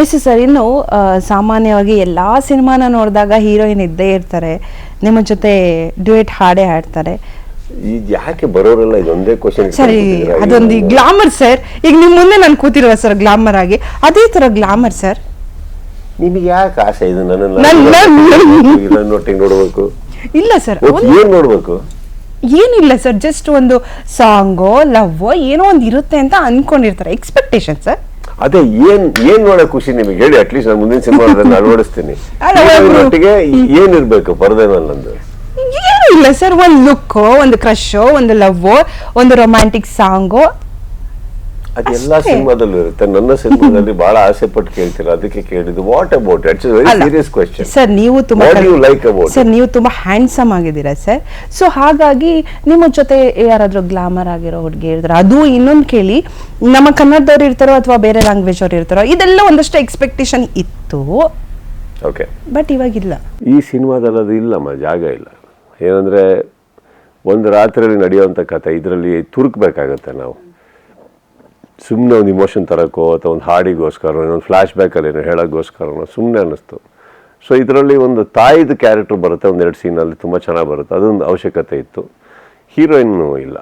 Yes sir ಇನ್ನು ಸಾಮಾನ್ಯವಾಗಿ ಎಲ್ಲ ಸಿನಿಮಾನ ನೋಡಿದಾಗ ಹೀರೋಯಿನ್ ಇದ್ದೇ ಇರ್ತಾರೆ. ನಿಮ್ಮ ಜೊತೆ ಡ್ಯೂಯೆಟ್ ಹಾಡೇ ಹಾಡ್ತಾರೆ. ಈಗ ಯಾಕೆ ಬರೋರೆಲ್ಲ ಇದೊಂದೇ ಕ್ವಶನ್ ಸರಿ ಅದೊಂದು ಗ್ಲಾಮರ್ ಸರ್. ಈಗ ನಿಮ್ಮ ಮುಂದೆ ನಾನು ಕೂತಿರುವ ಸರ್ ಗ್ಲಾಮರ್ ಆಗಿ? ಅದೇ ತರ ಗ್ಲಾಮರ್ ಸರ್. ನಿಮಗೆ ಯಾಕೆ ಆಸೆ ಇದು ನನ್ನ ನನ್- ನನ್- ನನ್ನೊಟ್ಟಿಗೆ ನೋಡ್ಬೇಕು? ಇಲ್ಲ ಸರ್ ಏನ್ ನೋಡ್ಬೇಕು? ಏನಿಲ್ಲ ಸರ್ ಜಸ್ಟ್ ಒಂದು ಸಾಂಗೋ ಲವ್ ಏನೋ ಒಂದು ಇರುತ್ತೆ ಅಂತ ಅನ್ಕೊಂಡಿರ್ತಾರೆ. ಎಕ್ಸ್ಪೆಕ್ಟೇಷನ್ ಸರ್ ಅದೇ ಏನ್ ಏನ್ ನೋಡೋ ಖುಷಿ ನಿಮಗೆ? ಹೇಳಿ ಅಟ್ಲೀಸ್ಟ್ ನಾನು ಮುಂದಿನ ಸಿನಿಮಾದಲ್ಲಿ ಅಳವಡಿಸ್ತೀನಿ ಒಟ್ಟಿಗೆ ಏನಿರ್ಬೇಕು ಪರದೆ ಏನು ನಂದು? ಏನೂ ಇಲ್ಲ ಸರ್ ಒಂದು ಲುಕ್ಕೋ ಒಂದು ಕ್ರಶೋ ಒಂದು ಲವ್ವೋ ಒಂದು ರೊಮ್ಯಾಂಟಿಕ್ ಸಾಂಗೋ ಅದೆಲ್ಲ. ಸಿನಿಮಾದಲ್ಲೂ ಇರುತ್ತೆ. ನನ್ನ ಸಿನಿಮಾದಲ್ಲಿ ಬಹಳ ಆಸೆ ಪಟ್ಟು ಕೇಳ್ತೀರಾ? ಅದಕ್ಕೆ ಕೇಳಿದ್ದು what about it's very serious question sir ನೀವು ತುಂಬಾ ಯು ಲೈಕ್ ಅಬೌಟ್ ಸರ್ ನೀವು ತುಂಬಾ ಹ್ಯಾಂಡ್ಸಮ್ ಆಗಿದ್ದೀರಾ ಸರ್? ಸೊ ಹಾಗಾಗಿ ನಿಮ್ಮ ಜೊತೆ ಯಾರಾದ್ರೂ ಗ್ಲಾಮರ್ ಆಗಿರೋ ಹುಡುಗಿ ಇರ್ತಾರೆ? ಅದು ಇನ್ನೊಂದು ಕೇಳಿ ನಮ್ಮ ಕನ್ನಡದವ್ರು ಇರ್ತಾರೋ ಅಥವಾ ಬೇರೆ ಲ್ಯಾಂಗ್ವೇಜ್ ಅವ್ರು ಇರ್ತಾರೋ ಇದೆಲ್ಲ ಒಂದಷ್ಟು ಎಕ್ಸ್ಪೆಕ್ಟೇಷನ್ ಇತ್ತು. ಓಕೆ ಬಟ್ ಇವಾಗಿಲ್ಲ. ಈ ಸಿನಿಮಾದಲ್ಲಿ ಅದು ಇಲ್ಲಮ್ಮ ಜಾಗ ಇಲ್ಲ. ಏನಂದ್ರೆ ಒಂದು ರಾತ್ರಿಯಲ್ಲಿ ನಡೆಯುವಂಥ ಕಥೆ ಇದರಲ್ಲಿ ತುರುಕ್ಬೇಕಾಗತ್ತೆ ನಾವು. ಸುಮ್ಮನೆ ಒಂದು ಇಮೋಷನ್ ತರೋಕ್ಕೋ ಅಥವಾ ಒಂದು ಹಾಡಿಗೋಸ್ಕರ ಒಂದು ಫ್ಲ್ಯಾಶ್ ಬ್ಯಾಕಲ್ಲಿ ಏನೋ ಹೇಳೋಕ್ಕೋಸ್ಕರ ಸುಮ್ಮನೆ ಅನ್ನಿಸ್ತು. ಸೊ ಇದರಲ್ಲಿ ಒಂದು ತಾಯಿದು ಕ್ಯಾರೆಕ್ಟರ್ ಬರುತ್ತೆ ಒಂದೆರಡು ಸೀನಲ್ಲಿ ತುಂಬ ಚೆನ್ನಾಗಿ ಬರುತ್ತೆ. ಅದೊಂದು ಅವಶ್ಯಕತೆ ಇತ್ತು. ಹೀರೋಯಿನ್ನು ಇಲ್ಲ.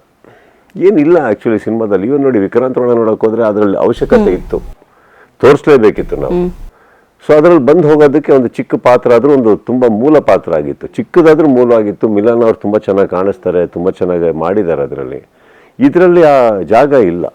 ಏನಿಲ್ಲ ಆ್ಯಕ್ಚುಲಿ ಸಿನಿಮಾದಲ್ಲಿ. ಇವನ್ ನೋಡಿ ವಿಕ್ರಾಂತ್ ರೋಣ ನೋಡೋಕೆ ಹೋದರೆ ಅದರಲ್ಲಿ ಅವಶ್ಯಕತೆ ಇತ್ತು. ತೋರಿಸ್ಲೇಬೇಕಿತ್ತು ನಾವು. ಸೊ ಅದರಲ್ಲಿ ಬಂದು ಹೋಗೋದಕ್ಕೆ ಒಂದು ಚಿಕ್ಕ ಪಾತ್ರ ಆದರೂ ಒಂದು ತುಂಬ ಮೂಲ ಪಾತ್ರ ಆಗಿತ್ತು. ಚಿಕ್ಕದಾದರೂ ಮೂಲ ಆಗಿತ್ತು. ಮಿಲನ್ ಅವ್ರು ತುಂಬ ಚೆನ್ನಾಗಿ ಕಾಣಿಸ್ತಾರೆ ತುಂಬ ಚೆನ್ನಾಗಿ ಮಾಡಿದ್ದಾರೆ ಅದರಲ್ಲಿ. ಇದರಲ್ಲಿ ಆ ಜಾಗ ಇಲ್ಲ.